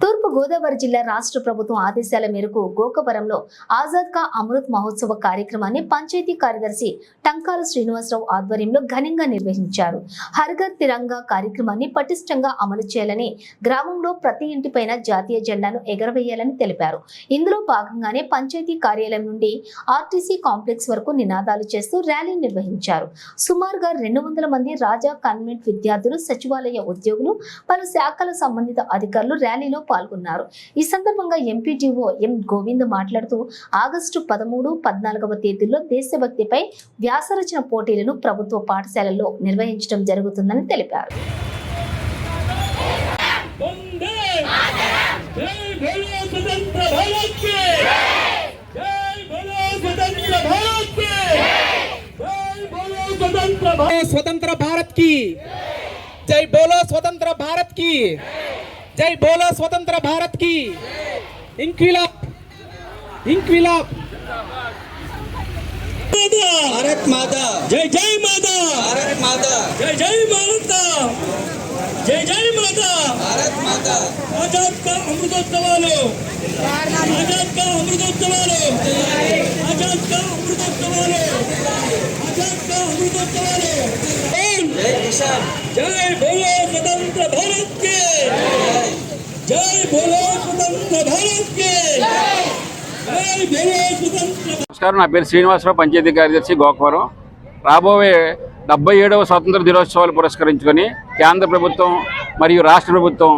తూర్పు గోదావరి జిల్లా రాష్ట్ర ప్రభుత్వం ఆదేశాల మేరకు గోకవరంలో ఆజాద్ కా అమృత్ మహోత్సవ కార్యక్రమాన్ని పంచాయతీ కార్యదర్శి టంకాల శ్రీనివాసరావు ఆధ్వర్యంలో ఘనంగా నిర్వహించారు. హర్ఘర్ తిరంగా కార్యక్రమాన్ని పటిష్టంగా అమలు చేయాలని గ్రామంలో ప్రతి ఇంటిపైన జాతీయ జెండాను ఎగరవేయాలని తెలిపారు. ఇందులో భాగంగానే పంచాయతీ కార్యాలయం నుండి ఆర్టీసీ కాంప్లెక్స్ వరకు నినాదాలు చేస్తూ ర్యాలీ నిర్వహించారు. సుమారుగా రెండు వందల మంది రాజా కాన్వెంట్ విద్యార్థులు సచివాలయ ఉద్యోగులు పలు శాఖల సంబంధిత అధికారులు ర్యాలీలో పాల్గొన్నారు ఈ సందర్భంగా ఎంపీడీఓ ఎం గోవింద్ మాట్లాడుతూ ఆగస్టు పదమూడు పద్నాలుగవ తేదీల్లో దేశభక్తిపై వ్యాసరచన పోటీలను ప్రభుత్వ పాఠశాలల్లో నిర్వహించడం జరుగుతుందని తెలిపారు वंदे जय बोलो स्वतंत्र भारत के जय बोलो स्वतंत्र भारत के जय बोलो स्वतंत्र भारत की। इंक्विलाब इंक्विलाब। भारत माता। जय जय माता। भारत माता। जय जय माता। जय जय माता। भारत माता। आज़ाद का अमृतोत्सवालो आज़ाद का अमृतोत्सवालो आज़ाद का अमृतोत्सवालो आज़ाद का अमृतोत्सवालो जय किसान। जय बोलो स्वतंत्र నమస్కారం నా పేరు శ్రీనివాసరావు పంచాయతీ కార్యదర్శి గోకవరం. రాబోయే డెబ్బై ఏడవ స్వాతంత్ర దినోత్సవాలు పురస్కరించుకొని కేంద్ర ప్రభుత్వం మరియు రాష్ట్ర ప్రభుత్వం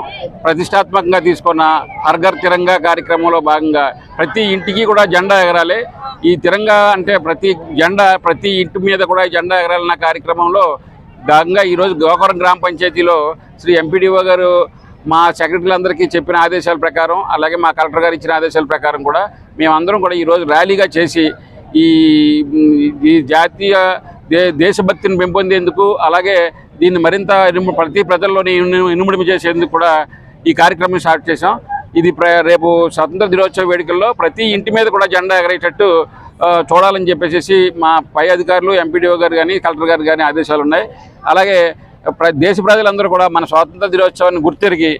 ప్రతిష్టాత్మకంగా తీసుకున్న హర్ఘర్ తిరంగా కార్యక్రమంలో భాగంగా ప్రతి ఇంటికి కూడా జెండా ఎగరాలి. ఈ తిరంగా అంటే ప్రతి జెండా ప్రతి ఇంటి మీద కూడా జెండా ఎగరాలన్న కార్యక్రమంలో భాగంగా ఈరోజు గోకవరం గ్రామ పంచాయతీలో శ్రీ ఎంపీడీఓ గారు మా సెక్రటరీలందరికీ చెప్పిన ఆదేశాల ప్రకారం అలాగే మా కలెక్టర్ గారు ఇచ్చిన ఆదేశాల ప్రకారం కూడా మేమందరం కూడా ఈరోజు ర్యాలీగా చేసి ఈ ఈ జాతీయ దే దేశభక్తిని పెంపొందేందుకు అలాగే దీన్ని మరింత ప్రతి ప్రజల్లోని ఇనుముడిమి చేసేందుకు కూడా ఈ కార్యక్రమం స్టార్ట్ చేసాం ఇది ప్ర రేపు స్వతంత్ర దినోత్సవ వేడుకల్లో ప్రతి ఇంటి మీద కూడా జెండా ఎగరేటట్టు చూడాలని చెప్పేసి మా పై అధికారులు ఎంపీడీఓ గారు కానీ కలెక్టర్ గారు కానీ ఆదేశాలు ఉన్నాయి అలాగే దేశ ప్రజలందరూ కూడా మన స్వాతంత్ర దినోత్సవాన్ని గుర్తెరిగి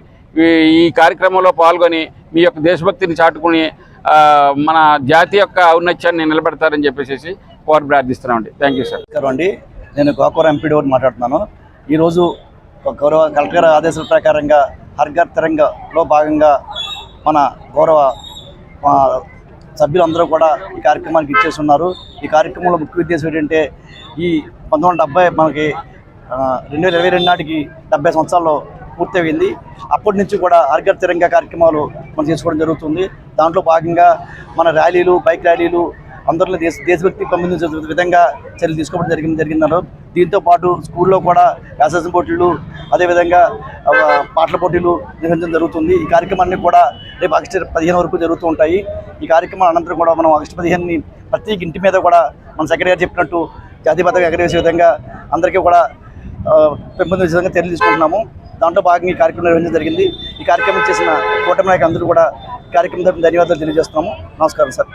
ఈ కార్యక్రమంలో పాల్గొని మీ యొక్క దేశభక్తిని చాటుకుని మన జాతి యొక్క ఔన్నత్యాన్ని నిలబెడతారని చెప్పేసి కోరి ప్రార్థిస్తున్నామండి. థ్యాంక్ యూ సార్ అండి. నేను గోకూర ఎంపీడీ గారు మాట్లాడుతున్నాను. ఈరోజు గౌరవ కలెక్టర్ ఆదేశాల ప్రకారంగా హర్ఘర్ తిరంగలో భాగంగా మన గౌరవ సభ్యులందరూ కూడా ఈ కార్యక్రమానికి ఇచ్చేసి ఉన్నారు. ఈ కార్యక్రమంలో ముఖ్య ఉద్దేశం ఏంటంటే ఈ పంతొమ్మిది డెబ్బై మనకి రెండు వేల ఇరవై రెండు నాటికి డెబ్బై సంవత్సరాల్లో పూర్తయింది అప్పటి నుంచి కూడా హర్ఘర్ తిరంగా కార్యక్రమాలు మనం చేసుకోవడం జరుగుతుంది. దాంట్లో భాగంగా మన ర్యాలీలు బైక్ ర్యాలీలు అందరిలో దేశ దేశభక్తి పంపించే విధంగా చర్యలు తీసుకోవడం జరిగింది జరిగిందన్నారు. దీంతో పాటు స్కూల్లో కూడా వ్యాసరచన పోటీలు అదేవిధంగా పాటల పోటీలు నిర్వహించడం జరుగుతుంది. ఈ కార్యక్రమాన్ని కూడా రేపు ఆగస్టు పదిహేను వరకు జరుగుతూ ఉంటాయి. ఈ కార్యక్రమం అనంతరం కూడా మనం ఆగస్టు పదిహేనుని ప్రతి ఇంటి మీద కూడా మన సెక్రటరీ చెప్పినట్టు జాతీయ పథకం ఎగరేసే విధంగా అందరికీ కూడా పెంపొందించే విధంగా చర్యలు తీసుకుంటున్నాము. దాంట్లో భాగంగా ఈ కార్యక్రమం నిర్వహించడం జరిగింది. ఈ కార్యక్రమం చేసిన కూటమి నాయకులు అందరూ కూడా కార్యక్రమం తరపున ధన్యవాదాలు తెలియజేస్తున్నాము. నమస్కారం సార్.